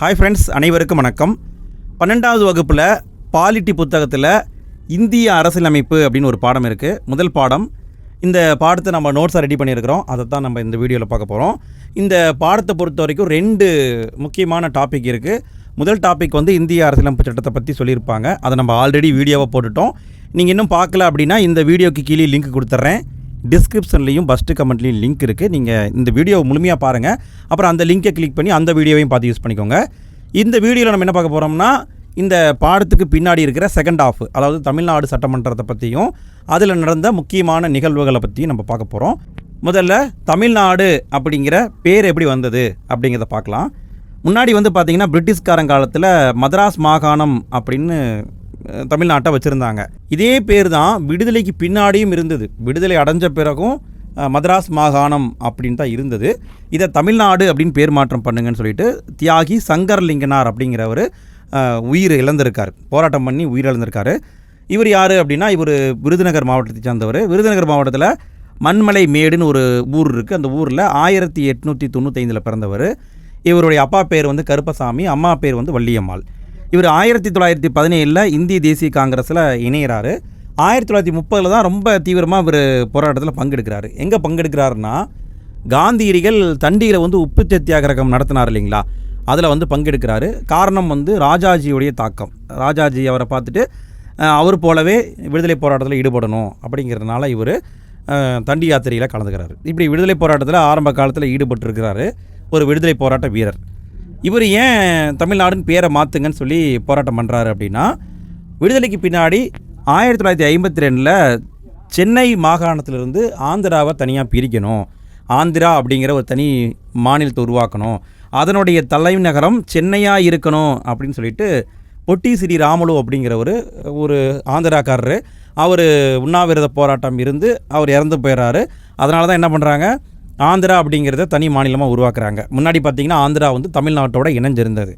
Hi friends அனைவருக்கும் வணக்கம். பன்னெண்டாவது வகுப்பில் பாலிட்டி புத்தகத்தில் இந்திய அரசியலமைப்பு அப்படின்னு ஒரு பாடம் இருக்குது முதல் பாடம் இந்த பாடத்தை நம்ம நோட்ஸாக ரெடி பண்ணியிருக்கிறோம். அதை தான் நம்ம இந்த வீடியோவில் பார்க்க போகிறோம் இந்த பாடத்தை பொறுத்த வரைக்கும் ரெண்டு முக்கியமான டாபிக் இருக்குது முதல் டாபிக் வந்து இந்திய அரசியலமைப்பு சட்டத்தை பற்றி சொல்லியிருப்பாங்க. அதை நம்ம ஆல்ரெடி வீடியோவை போட்டுட்டோம். நீங்கள் இன்னும் பார்க்கல அப்படின்னா இந்த வீடியோக்கு கீழே லிங்க் கொடுத்துட்றேன் டிஸ்கிரிப்ஷன்லேயும் ஃபஸ்ட்டு கமெண்ட்லேயும் லிங்க் இருக்குது நீங்கள் இந்த வீடியோ முழுமையாக பாருங்கள் அப்புறம் அந்த லிங்கை கிளிக் பண்ணி அந்த வீடியோவையும் பார்த்து யூஸ் பண்ணிக்கோங்க. இந்த வீடியோவில் நம்ம என்ன பார்க்க போகிறோம்னா இந்த பாடத்துக்கு பின்னாடி இருக்கிற செகண்ட் ஆஃப் அதாவது தமிழ்நாடு சட்டமன்றத்தை பற்றியும் அதில் நடந்த முக்கியமான நிகழ்வுகளை பற்றியும் நம்ம பார்க்க போகிறோம் முதல்ல தமிழ்நாடு அப்படிங்கிற பேர் எப்படி வந்தது அப்படிங்கிறத பார்க்கலாம். முன்னாடி வந்து பார்த்திங்கன்னா பிரிட்டிஷ்காரன் காலத்தில் மதராஸ் மாகாணம் அப்படின்னு தமிழ்நாட்டை வச்சுருந்தாங்க. இதே பேர் தான் விடுதலைக்கு பின்னாடியும் இருந்தது. விடுதலை அடைஞ்ச பிறகும் மதராஸ் மாகாணம் அப்படின்னு தான் இருந்தது. இதை தமிழ்நாடு அப்படின்னு பேர் மாற்றம் பண்ணுங்கன்னு சொல்லிட்டு தியாகி சங்கர்லிங்கனார் அப்படிங்கிறவர் உயிர் இழந்திருக்கார். போராட்டம் பண்ணி உயிர் இழந்திருக்காரு. இவர் யார் அப்படின்னா இவர் விருதுநகர் மாவட்டத்தை சேர்ந்தவர். விருதுநகர் மாவட்டத்தில் மண்மலை மேடுன்னு ஒரு ஊர் இருக்குது அந்த ஊரில் ஆயிரத்தி எட்நூற்றி தொண்ணூத்தைந்தில் பிறந்தவர். இவருடைய அப்பா பேர் வந்து கருப்பசாமி அம்மா பேர் வந்து வள்ளியம்மாள். இவர் ஆயிரத்தி தொள்ளாயிரத்தி பதினேழில் இந்திய தேசிய காங்கிரஸில் இணையிறாரு. ஆயிரத்தி தொள்ளாயிரத்தி முப்பதில் தான் ரொம்ப தீவிரமாக இவர் போராட்டத்தில் பங்கெடுக்கிறாரு. எங்கே பங்கெடுக்கிறாருன்னா காந்தியடிகள் தண்டியில் வந்து உப்பு சத்தியாகிரகம் நடத்தினார் இல்லைங்களா? அதில் வந்து பங்கெடுக்கிறாரு. காரணம் வந்து ராஜாஜியுடைய தாக்கம். ராஜாஜி அவரை பார்த்துட்டு அவர் போலவே விடுதலை போராட்டத்தில் ஈடுபடணும் அப்படிங்கிறதுனால இவர் தண்டி யாத்திரையில் கலந்துக்கிறாரு. இப்படி விடுதலை போராட்டத்தில் ஆரம்ப காலத்தில் ஈடுபட்டிருக்கிறாரு ஒரு விடுதலை போராட்ட வீரர். இவர் ஏன் தமிழ்நாடுன்னு பேரை மாற்றுங்கன்னு சொல்லி போராட்டம் பண்ணுறாரு அப்படின்னா விடுதலைக்கு பின்னாடி ஆயிரத்தி தொள்ளாயிரத்தி ஐம்பத்தி ரெண்டில் சென்னை மாகாணத்திலிருந்து ஆந்திராவை தனியாக பிரிக்கணும். ஆந்திரா அப்படிங்கிற ஒரு தனி மாநிலத்தை உருவாக்கணும். அதனுடைய தலைநகரம் சென்னையாக இருக்கணும் அப்படின்னு சொல்லிட்டு பொட்டி ஸ்ரீ ராமலு அப்படிங்கிறவர் ஒரு ஆந்திராக்காரரு. அவர் உண்ணாவிரத போராட்டம் இருந்து அவர் இறந்து போயிடுறாரு அதனால தான் என்ன பண்ணுறாங்க ஆந்திரா அப்படிங்கிறத தனி மாநிலமாக உருவாக்குறாங்க. முன்னாடி பார்த்தீங்கன்னா ஆந்திரா வந்து தமிழ்நாட்டோட இணைஞ்சிருந்தது.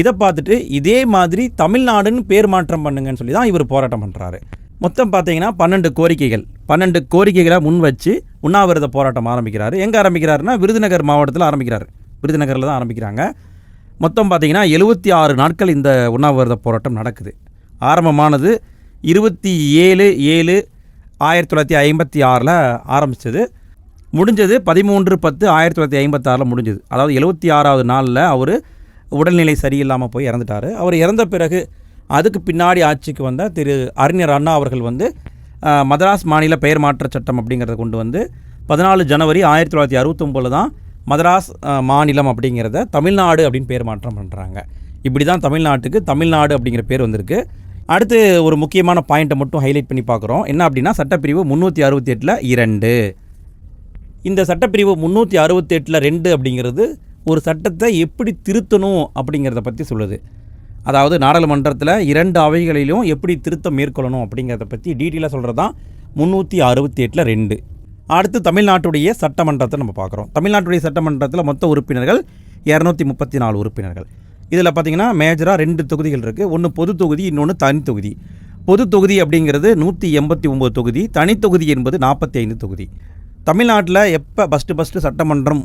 இதை பார்த்துட்டு இதே மாதிரி தமிழ்நாடுன்னு பேர் மாற்றம் பண்ணுங்கன்னு சொல்லி தான் இவர் போராட்டம் பண்ணுறாரு மொத்தம் பார்த்தீங்கன்னா பன்னெண்டு கோரிக்கைகள். பன்னெண்டு கோரிக்கைகளை முன் வச்சு உண்ணாவிரத போராட்டம் ஆரம்பிக்கிறாரு. எங்கே ஆரம்பிக்கிறாருன்னா விருதுநகர் மாவட்டத்தில் ஆரம்பிக்கிறார். விருதுநகரில் தான் ஆரம்பிக்கிறாங்க. மொத்தம் பார்த்தீங்கன்னா எழுபத்தி ஆறு நாட்கள் இந்த உண்ணாவிரத போராட்டம் நடக்குது. ஆரம்பமானது இருபத்தி ஏழு ஏழு ஆயிரத்தி தொள்ளாயிரத்தி ஐம்பத்தி ஆறில் ஆரம்பித்தது முடிஞ்சது பதிமூன்று பத்து ஆயிரத்தி தொள்ளாயிரத்தி ஐம்பத்தாறில் முடிஞ்சது. அதாவது எழுபத்தி ஆறாவது நாளில் அவர் உடல்நிலை சரியில்லாமல் போய் இறந்துட்டார். அவர் இறந்த பிறகு அதுக்கு பின்னாடி ஆட்சிக்கு வந்த திரு அறிஞர் அண்ணா அவர்கள் வந்து மதராஸ் மாநில பெயர் மாற்ற சட்டம் அப்படிங்கிறத கொண்டு வந்து பதினாலு ஜனவரி ஆயிரத்தி தொள்ளாயிரத்தி அறுபத்தொம்போதில் தான் மதராஸ் மாநிலம் அப்படிங்கிறத தமிழ்நாடு அப்படின்னு பேர் மாற்றம் பண்ணுறாங்க இப்படி தான் தமிழ்நாட்டுக்கு தமிழ்நாடு அப்படிங்கிற பேர் வந்திருக்கு. அடுத்து ஒரு முக்கியமான பாயிண்ட்டை மட்டும் ஹைலைட் பண்ணி பார்க்குறோம். என்ன அப்படின்னா சட்டப்பிரிவு முந்நூற்றி அறுபத்தி எட்டில் இரண்டு. இந்த சட்டப்பிரிவு முந்நூற்றி அறுபத்தெட்டில் ரெண்டு அப்படிங்கிறது ஒரு சட்டத்தை எப்படி திருத்தணும் அப்படிங்கிறத பற்றி சொல்லுது. அதாவது நாடாளுமன்றத்தில் இரண்டு அவைகளிலும் எப்படி திருத்தம் மேற்கொள்ளணும் அப்படிங்கிறத பற்றி டீட்டெயிலாக சொல்கிறது தான் முந்நூற்றி அறுபத்தி எட்டில் ரெண்டு. அடுத்து தமிழ்நாட்டுடைய சட்டமன்றத்தை நம்ம பார்க்குறோம். தமிழ்நாட்டுடைய சட்டமன்றத்தில் மொத்த உறுப்பினர்கள் இரநூத்தி முப்பத்தி நாலு உறுப்பினர்கள். இதில் பார்த்தீங்கன்னா மேஜராக ரெண்டு தொகுதிகள் இருக்குது ஒன்று பொது தொகுதி இன்னொன்று தனி தொகுதி. பொது தொகுதி அப்படிங்கிறது நூற்றி எண்பத்தி ஒம்பது தொகுதி தனித்தொகுதி என்பது நாற்பத்தி ஐந்து தொகுதி. தமிழ்நாட்டில் எப்போ ஃபஸ்ட்டு ஃபஸ்ட்டு சட்டமன்றம்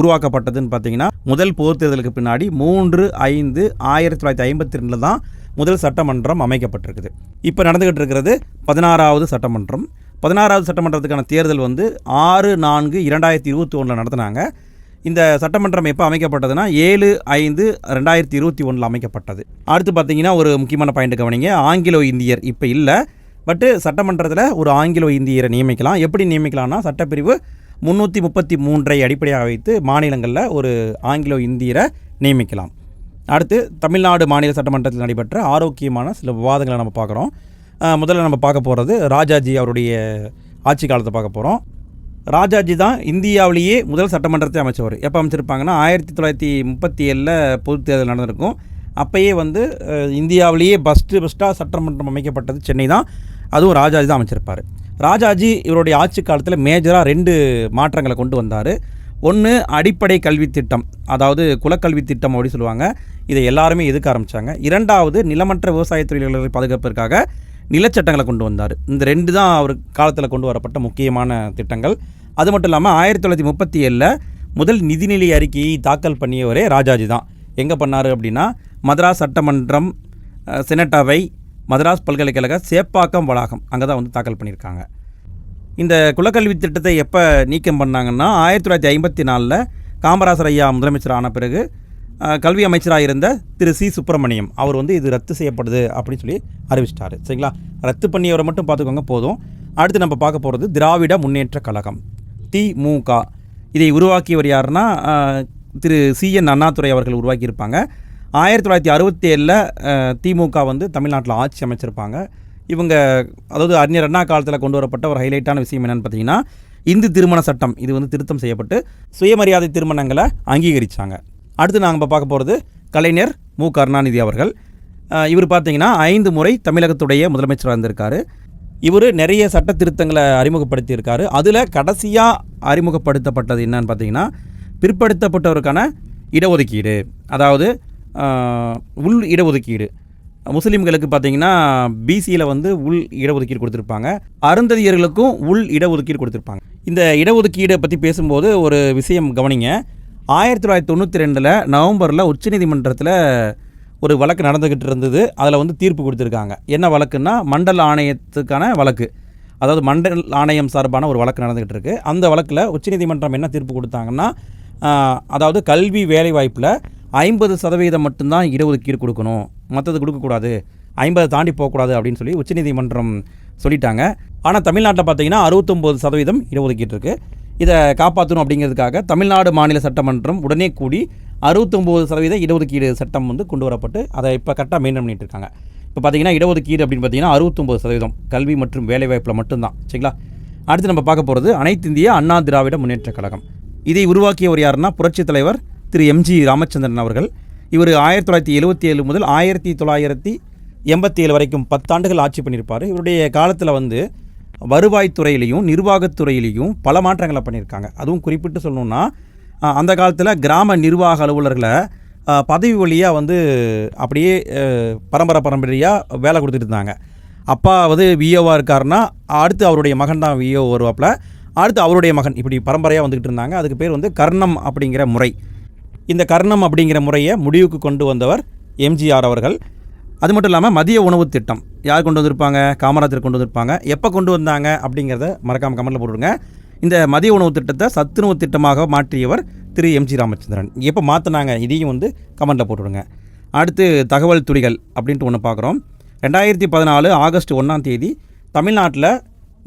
உருவாக்கப்பட்டதுன்னு பார்த்தீங்கன்னா முதல் பொதுத் தேர்தலுக்கு பின்னாடி மூன்று ஐந்து ஆயிரத்தி தொள்ளாயிரத்தி ஐம்பத்தி ரெண்டில் தான் முதல் சட்டமன்றம் அமைக்கப்பட்டிருக்குது. இப்போ நடந்துக்கிட்டு இருக்கிறது பதினாறாவது சட்டமன்றம். பதினாறாவது சட்டமன்றத்துக்கான தேர்தல் வந்து ஆறு நான்கு இரண்டாயிரத்தி இருபத்தி ஒன்றில் நடத்தினாங்க. இந்த சட்டமன்றம் எப்போ அமைக்கப்பட்டதுன்னா ஏழு ஐந்து ரெண்டாயிரத்தி இருபத்தி ஒன்றில் அமைக்கப்பட்டது. அடுத்து பார்த்தீங்கன்னா ஒரு முக்கியமான பாயிண்ட் கவனிங்க. ஆங்கிலோ இந்தியர் இப்போ இல்லை. பட்டு சட்டமன்றத்தில் ஒரு ஆங்கிலோ இந்தியரை நியமிக்கலாம். எப்படி நியமிக்கலாம்னா சட்டப்பிரிவு முந்நூற்றி முப்பத்தி மூன்றை அடிப்படையாக வைத்து மாநிலங்களில் ஒரு ஆங்கிலோ இந்தியரை நியமிக்கலாம். அடுத்து தமிழ்நாடு மாநில சட்டமன்றத்தில் நடைபெற்ற ஆரோக்கியமான சில விவாதங்களை நம்ம பார்க்குறோம். முதல்ல நம்ம பார்க்க போகிறது ராஜாஜி அவருடைய ஆட்சி காலத்தை பார்க்க போகிறோம் ராஜாஜி தான் இந்தியாவிலேயே முதல் சட்டமன்றத்தை அமைச்சவர். எப்போ அமைச்சிருப்பாங்கன்னா ஆயிரத்தி தொள்ளாயிரத்தி முப்பத்தி ஏழில் பொதுத்தேர்தல் நடந்திருக்கும். அப்போயே வந்து இந்தியாவிலேயே ஃபஸ்ட்டு ஃபஸ்ட்டாக சட்டமன்றம் அமைக்கப்பட்டது சென்னை தான். அதுவும் ராஜாஜி தான் அமைச்சிருப்பார். ராஜாஜி இவருடைய ஆட்சி காலத்தில் மேஜராக ரெண்டு மாற்றங்களை கொண்டு வந்தார். ஒன்று அடிப்படை கல்வி திட்டம். அதாவது குலக்கல்வி திட்டம் அப்படி சொல்லுவாங்க. இதை எல்லாருமே எதுக்க ஆரம்பித்தாங்க இரண்டாவது நிலமற்ற விவசாய தொழிலாளர்களை பாதுகாப்பிற்காக நிலச்சட்டங்களை கொண்டு வந்தார். இந்த ரெண்டு தான் அவர் காலத்தில் கொண்டு வரப்பட்ட முக்கியமான திட்டங்கள். அது மட்டும் இல்லாமல் ஆயிரத்தி தொள்ளாயிரத்தி முப்பத்தி ஏழில் முதல் நிதிநிலை அறிக்கையை தாக்கல் பண்ணியவரே ராஜாஜி தான். எங்கே பண்ணார் அப்படின்னா மதராஸ் சட்டமன்றம் செனட்டாவை மதராஸ் பல்கலைக்கழக சேப்பாக்கம் வளாகம் அங்கே தான் வந்து தாக்கல் பண்ணியிருக்காங்க. இந்த குலக்கல்வி திட்டத்தை எப்போ நீக்கம் பண்ணாங்கன்னா ஆயிரத்தி தொள்ளாயிரத்தி ஐம்பத்தி நாலில் காமராசர் ஐயா முதலமைச்சர் ஆன பிறகு கல்வி அமைச்சராக இருந்த திரு சி. சுப்பிரமணியம் அவர் வந்து இது ரத்து செய்யப்படுது அப்படின்னு சொல்லி அறிவிச்சிட்டாரு. சரிங்களா? ரத்து பண்ணியவரை மட்டும் பார்த்துக்கோங்க போதும். அடுத்து நம்ம பார்க்க போகிறது திராவிட முன்னேற்ற கழகம் திமுக இதை உருவாக்கியவர் யாருன்னா திரு சி. என். அண்ணாதுரை அவர்கள் உருவாக்கியிருப்பாங்க. ஆயிரத்தி தொள்ளாயிரத்தி அறுபத்தி ஏழில் திமுக வந்து தமிழ்நாட்டில் ஆட்சி அமைச்சிருப்பாங்க. இவங்க அதாவது அறிஞர் அண்ணா காலத்தில் கொண்டு வரப்பட்ட ஒரு ஹைலைட்டான விஷயம் என்னென்னு பார்த்தீங்கன்னா இந்து திருமண சட்டம். இது வந்து திருத்தம் செய்யப்பட்டு சுயமரியாதை திருமணங்களை அங்கீகரித்தாங்க அடுத்து நாங்கள் இப்போ பார்க்க போகிறது கலைஞர் மு. கருணாநிதி அவர்கள். இவர் பார்த்தீங்கன்னா ஐந்து முறை தமிழகத்துடைய முதலமைச்சராக இருந்திருக்காரு. இவர் நிறைய சட்ட திருத்தங்களை அறிமுகப்படுத்தியிருக்காரு. அதில் கடைசியாக அறிமுகப்படுத்தப்பட்டது என்னன்னு பார்த்தீங்கன்னா பிற்படுத்தப்பட்டவருக்கான இடஒதுக்கீடு. அதாவது உள் இடஒதுக்கீடு. முஸ்லீம்களுக்கு பார்த்தீங்கன்னா பிசியில் வந்து உள் இடஒதுக்கீடு கொடுத்துருப்பாங்க. அருந்ததியர்களுக்கும் உள் இடஒதுக்கீடு கொடுத்துருப்பாங்க. இந்த இடஒதுக்கீடை பற்றி பேசும்போது ஒரு விஷயம் கவனிங்க. ஆயிரத்தி தொள்ளாயிரத்தி தொண்ணூற்றி ரெண்டில் நவம்பரில் உச்சநீதிமன்றத்தில் ஒரு வழக்கு நடந்துக்கிட்டு இருந்தது. அதில் வந்து தீர்ப்பு கொடுத்துருக்காங்க. என்ன வழக்குன்னா மண்டல் ஆணையத்துக்கான வழக்கு. அதாவது மண்டல் ஆணையம் சார்பான ஒரு வழக்கு நடந்துக்கிட்டு இருக்குது அந்த வழக்கில் உச்சநீதிமன்றம் என்ன தீர்ப்பு கொடுத்தாங்கன்னா அதாவது கல்வி வேலைவாய்ப்பில் ஐம்பது சதவீதம் மட்டும்தான் இடஒதுக்கீடு கொடுக்கணும். மற்றது கொடுக்கக்கூடாது. ஐம்பதை தாண்டி போகக்கூடாது அப்படின்னு சொல்லி உச்சநீதிமன்றம் சொல்லிட்டாங்க. ஆனால் தமிழ்நாட்டில் பார்த்தீங்கன்னா அறுபத்தொம்போது சதவீதம் இடஒதுக்கீடு இருக்குது இதை காப்பாற்றணும் அப்படிங்கிறதுக்காக தமிழ்நாடு மாநில சட்டமன்றம் உடனே கூடி அறுபத்தொம்போது சதவீத இடஒதுக்கீடு சட்டம் வந்து கொண்டு வரப்பட்டு அதை இப்போ கரெக்டாக மெயின்டைன் பண்ணிட்டு இருக்காங்க. இப்போ பார்த்தீங்கன்னா இடஒதுக்கீடு அப்படின்னு பார்த்தீங்கன்னா அறுபத்தொம்போது சதவீதம் கல்வி மற்றும் வேலைவாய்ப்பில் மட்டும்தான். சரிங்களா? அடுத்து நம்ம பார்க்க போகிறது அனைத்து இந்திய அண்ணா திராவிட முன்னேற்றக் கழகம். இதை உருவாக்கியவர் யாருன்னா புரட்சித் தலைவர் திரு எம்ஜி ராமச்சந்திரன் அவர்கள். இவர் ஆயிரத்தி தொள்ளாயிரத்தி எழுபத்தி ஏழு முதல் ஆயிரத்தி தொள்ளாயிரத்தி எண்பத்தி ஏழு வரைக்கும் பத்தாண்டுகள் ஆட்சி பண்ணியிருப்பார். இவருடைய காலத்தில் வந்து வருவாய்த்துறையிலையும் நிர்வாகத்துறையிலையும் பல மாற்றங்களை பண்ணியிருக்காங்க. அதுவும் குறிப்பிட்டு சொல்லணுன்னா அந்த காலத்தில் கிராம நிர்வாக அலுவலர்களை பதவி வழியாக வந்து அப்படியே பரம்பரை பரம்பரையாக வேலை கொடுத்துட்டு இருந்தாங்க. அப்பா வந்து விஓவாக இருக்காருன்னா அடுத்து அவருடைய மகன் தான் விஓ வருவாப்பில். அடுத்து அவருடைய மகன் இப்படி பரம்பரையாக வந்துக்கிட்டு இருந்தாங்க. அதுக்கு பேர் வந்து கர்ணம் அப்படிங்கிற முறை. இந்த கர்ணம் அப்படிங்கிற முறையை முடிவுக்கு கொண்டு வந்தவர் எம்ஜிஆர் அவர்கள். அது மட்டும் இல்லாமல் மதிய உணவு திட்டம். யார் கொண்டு வந்திருப்பாங்க? காமராஜர் கொண்டு வந்திருப்பாங்க. எப்போ கொண்டு வந்தாங்க அப்படிங்கிறத மறக்காமல் கமெண்ட்டில் போட்டுருங்க இந்த மதிய உணவு திட்டத்தை சத்துணவு திட்டமாக மாற்றியவர் திரு எம்ஜி ராமச்சந்திரன். எப்போ மாற்றினாங்க இதையும் வந்து கமெண்ட்டில் போட்டுவிடுங்க அடுத்து தகவல் துளிகள் அப்படின்ட்டு ஒன்று பார்க்குறோம் ரெண்டாயிரத்தி பதினாலு ஆகஸ்ட் ஒன்றாம் தேதி தமிழ்நாட்டில்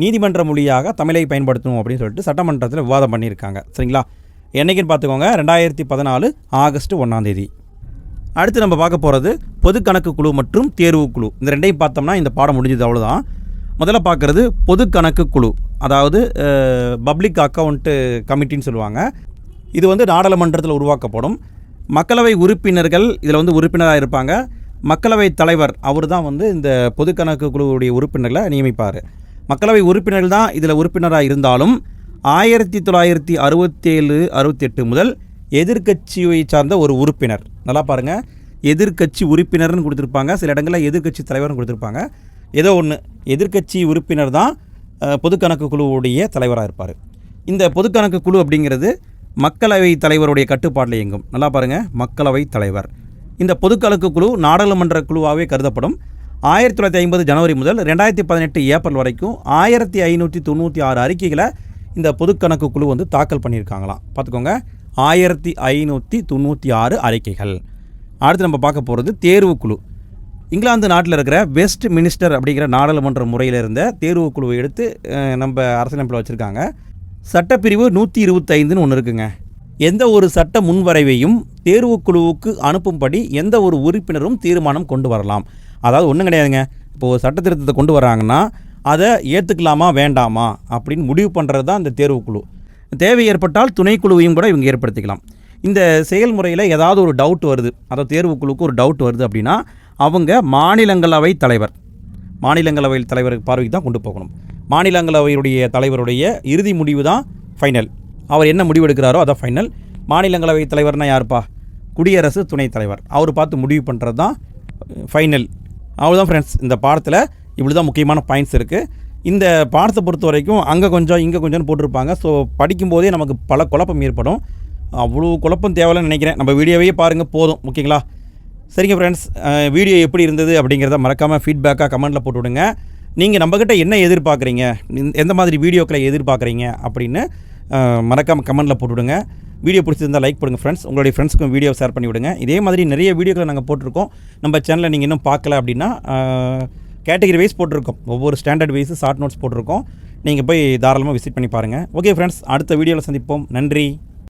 நீதிமன்ற மொழியாக தமிழை பயன்படுத்தணும் அப்படின்னு சொல்லிட்டு சட்டமன்றத்தில் விவாதம் பண்ணியிருக்காங்க. சரிங்களா? என்னைக்குன்னு பார்த்துக்கோங்க ரெண்டாயிரத்தி பதினாலு ஆகஸ்ட் ஒன்றாம் தேதி. அடுத்து நம்ம பார்க்க போகிறது பொது கணக்கு குழு மற்றும் தேர்வு குழு. இந்த ரெண்டையும் பார்த்தோம்னா இந்த பாடம் முடிஞ்சது அவ்வளோதான் முதல்ல பார்க்குறது பொது கணக்கு குழு. அதாவது பப்ளிக் அக்கௌண்ட்டு கமிட்டின்னு சொல்லுவாங்க. இது வந்து நாடாளுமன்றத்தில் உருவாக்கப்படும். மக்களவை உறுப்பினர்கள் இதில் வந்து உறுப்பினராக இருப்பாங்க. மக்களவை தலைவர் அவர் தான் வந்து இந்த பொது கணக்கு குழுவுடைய உறுப்பினர்களை நியமிப்பார். மக்களவை உறுப்பினர்கள் தான் இதில் உறுப்பினராக இருந்தாலும் ஆயிரத்தி தொள்ளாயிரத்தி அறுபத்தேழு அறுபத்தெட்டு முதல் எதிர்க்கட்சியை சார்ந்த ஒரு உறுப்பினர். நல்லா பாருங்கள் எதிர்க்கட்சி உறுப்பினர்னு கொடுத்துருப்பாங்க. சில இடங்களில் எதிர்க்கட்சி தலைவர்னு கொடுத்துருப்பாங்க. ஏதோ ஒன்று எதிர்க்கட்சி உறுப்பினர் தான் பொதுக்கணக்கு குழுவுடைய தலைவராக இருப்பார். இந்த பொதுக்கணக்கு குழு அப்படிங்கிறது மக்களவை தலைவருடைய கட்டுப்பாட்டில் இயங்கும். நல்லா பாருங்கள் மக்களவை தலைவர். இந்த பொதுக்கணக்கு குழு நாடாளுமன்ற குழுவாகவே கருதப்படும். ஆயிரத்தி தொள்ளாயிரத்தி ஐம்பது ஜனவரி முதல் ரெண்டாயிரத்தி பதினெட்டு ஏப்ரல் வரைக்கும் ஆயிரத்தி ஐநூற்றி தொண்ணூற்றி ஆறு அறிக்கைகளை இந்த பொதுக்கணக்கு குழு வந்து தாக்கல் பண்ணியிருக்காங்களாம். பார்த்துக்கோங்க. ஆயிரத்தி ஐநூற்றி தொண்ணூற்றி ஆறு அறிக்கைகள். அடுத்து நம்ம பார்க்க போகிறது தேர்வு குழு. இங்கிலாந்து நாட்டில் இருக்கிற வெஸ்ட் மினிஸ்டர் அப்படிங்கிற நாடாளுமன்ற முறையில் இருந்த தேர்வு குழுவை எடுத்து நம்ம அரசியலமைப்பில் வச்சுருக்காங்க. சட்டப்பிரிவு நூற்றி இருபத்தைந்துன்னு ஒன்று இருக்குங்க. எந்த ஒரு சட்ட முன்வரைவையும் தேர்வு குழுவுக்கு அனுப்பும்படி எந்த ஒரு உறுப்பினரும் தீர்மானம் கொண்டு வரலாம். அதாவது ஒன்றும் கிடையாதுங்க. இப்போ ஒரு சட்ட திருத்தத்தை கொண்டு வராங்கன்னா அதை ஏற்றுக்கலாமா வேண்டாமா அப்படின்னு முடிவு பண்ணுறது தான் இந்த தேர்வு குழு தேவை ஏற்பட்டால் துணைக்குழுவையும் கூட இவங்க ஏற்படுத்திக்கலாம். இந்த செயல்முறையில் ஏதாவது ஒரு டவுட் வருது அதாவது தேர்வு குழுவுக்கு ஒரு டவுட் வருது அப்படின்னா அவங்க மாநிலங்களவை தலைவர் மாநிலங்களவை தலைவர் பார்வைக்கு தான் கொண்டு போகணும். மாநிலங்களவையுடைய தலைவருடைய இறுதி முடிவு தான் ஃபைனல் அவர் என்ன முடிவு எடுக்கிறாரோ அதான் ஃபைனல் மாநிலங்களவை தலைவர்னால் யாருப்பா? குடியரசு துணைத் தலைவர். அவர் பார்த்து முடிவு பண்ணுறது தான் ஃபைனல் அவ்வளோதான் ஃப்ரெண்ட்ஸ் இந்த பாடத்தில் இப்படி தான் முக்கியமான பாயிண்ட்ஸ் இருக்குது இந்த பாடத்தை பொறுத்த வரைக்கும் அங்கே கொஞ்சம் இங்கே கொஞ்சம்னு போட்டிருப்பாங்க. ஸோ படிக்கும்போதே நமக்கு பல குழப்பம் ஏற்படும். அவ்வளோ குழப்பம் தேவையில்லைன்னு நினைக்கிறேன். நம்ம வீடியோவே பாருங்கள் போதும். ஓகேங்களா? சரிங்க ஃப்ரெண்ட்ஸ் வீடியோ எப்படி இருந்தது அப்படிங்கிறத மறக்காமல் ஃபீட்பேக்காக கமெண்ட்டில் போட்டு விடுங்க. நீங்கள் நம்மக்கிட்ட என்ன எதிர்பார்க்குறீங்க? எந்த மாதிரி வீடியோக்களை எதிர்பார்க்குறீங்க அப்படின்னு மறக்காமல் கமெண்ட்டில் போட்டு விடுங்க. வீடியோ பிடிச்சிருந்தால் லைக் பண்ணுங்கள் ஃப்ரெண்ட்ஸ் உங்களுடைய ஃப்ரெண்ட்ஸ்க்கும் வீடியோ ஷேர் பண்ணி விடுங்க. இதே மாதிரி நிறைய வீடியோக்களை நாங்கள் போட்டிருக்கோம். நம்ம சேனலில் நீங்கள் இன்னும் பார்க்கல அப்படின்னா கேட்டகரி வைஸ் போட்டிருக்கோம். ஒவ்வொரு ஸ்டாண்டர்ட் வைஸ் ஷார்ட் நோட்ஸ் போட்டிருக்கோம். நீங்கள் போய் தாராளமாக விசிட் பண்ணி பாருங்கள் ஓகே ஃப்ரெண்ட்ஸ் அடுத்த வீடியோவில் சந்திப்போம். நன்றி.